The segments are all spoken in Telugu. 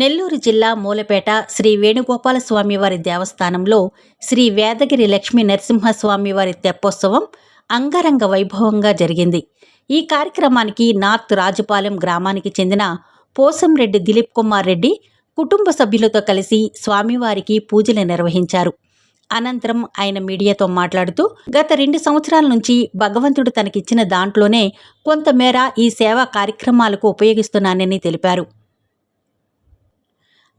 నెల్లూరు జిల్లా మూలపేట శ్రీ వేణుగోపాల స్వామివారి దేవస్థానంలో శ్రీ వేదగిరి లక్ష్మీ నరసింహస్వామివారి తెప్పోత్సవం అంగరంగ వైభవంగా జరిగింది. ఈ కార్యక్రమానికి నార్త్ రాజుపాలెం గ్రామానికి చెందిన పోసంరెడ్డి దిలీప్ కుమార్ రెడ్డి కుటుంబ సభ్యులతో కలిసి స్వామివారికి పూజలు నిర్వహించారు. అనంతరం ఆయన మీడియాతో మాట్లాడుతూ గత రెండు సంవత్సరాల నుంచి భగవంతుడు తనకిచ్చిన దాంట్లోనే కొంతమేర ఈ సేవా కార్యక్రమాలకు ఉపయోగిస్తున్నానని తెలిపారు.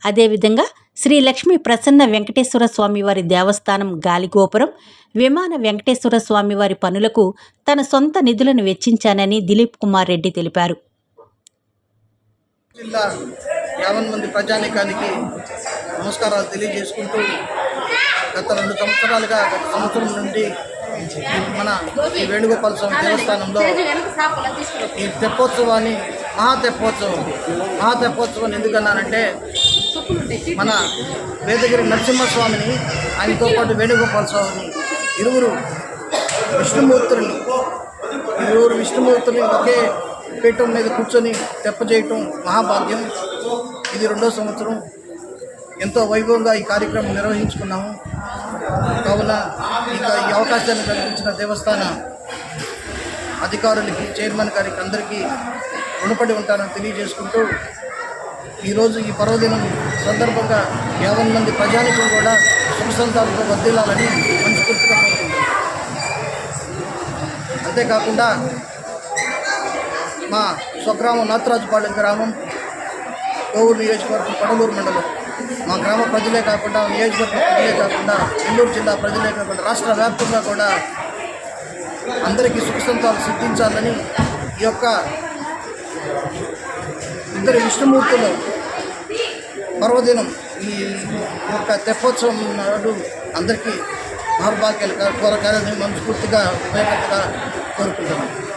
అదేవిధంగా శ్రీ లక్ష్మీ ప్రసన్న వెంకటేశ్వర స్వామివారి దేవస్థానం గాలిగోపురం విమాన వెంకటేశ్వర స్వామివారి పనులకు తన సొంత నిధులను వెచ్చించానని దిలీప్ కుమార్ రెడ్డి తెలిపారు. జిల్లా యాభై మంది ప్రజానీకానికి నమస్కారాలు తెలియజేసుకుంటూ గత రెండు సంవత్సరాలుగా గత సంవత్సరం నుండి మన ఈ వేణుగోపాల స్వామి దేవస్థానంలో ఈ తెప్పోత్సవాన్ని మహా తెప్పోత్సవం మహా తెప్పోత్సవం ఎందుకన్నానంటే మన వేదగిరి నరసింహస్వామిని ఆయనతో పాటు వేణుగోపాల స్వామిని ఇరువురు విష్ణుమూర్తుల్ని ఇరువురు విష్ణుమూర్తుల్ని ఒకే పీఠం మీద కూర్చొని తెప్ప చేయటం మహాభాగ్యం. ఇది రెండో సంవత్సరం. ఎంతో వైభవంగా ఈ కార్యక్రమం నిర్వహించుకున్నాము. కావున ఇంకా ఈ అవకాశాన్ని కల్పించిన దేవస్థాన అధికారులకి చైర్మన్ గారికి అందరికీ రుణపడి ఉంటానని తెలియజేసుకుంటూ ఈరోజు ఈ పర్వదినం సందర్భంగా యాభై మంది ప్రజానికం కూడా సుఖ సంతాలతో వర్దిల్లాలని మనస్ఫూర్తిగా అంతేకాకుండా మా స్వగ్రామం నాథరాజుపాలెం గ్రామం కోవూరు నియోజకవర్గం పడలూరు మండలం. మా గ్రామ ప్రజలే కాకుండా నియోజకవర్గం ప్రజలే కాకుండా నెల్లూరు జిల్లా ప్రజలే కాకుండా రాష్ట్ర వ్యాప్తంగా కూడా అందరికీ సుఖ సంతాలు సిద్ధించాలని ఈ యొక్క ఇద్దరు విష్ణుమూర్తులు పర్వదినం ఈ యొక్క తెప్పోత్సవం నాడు అందరికీ మహర్భాగ్యాలు కోరకాలని మనస్ఫూర్తిగా ఉపయోగంగా కోరుకుంటున్నాను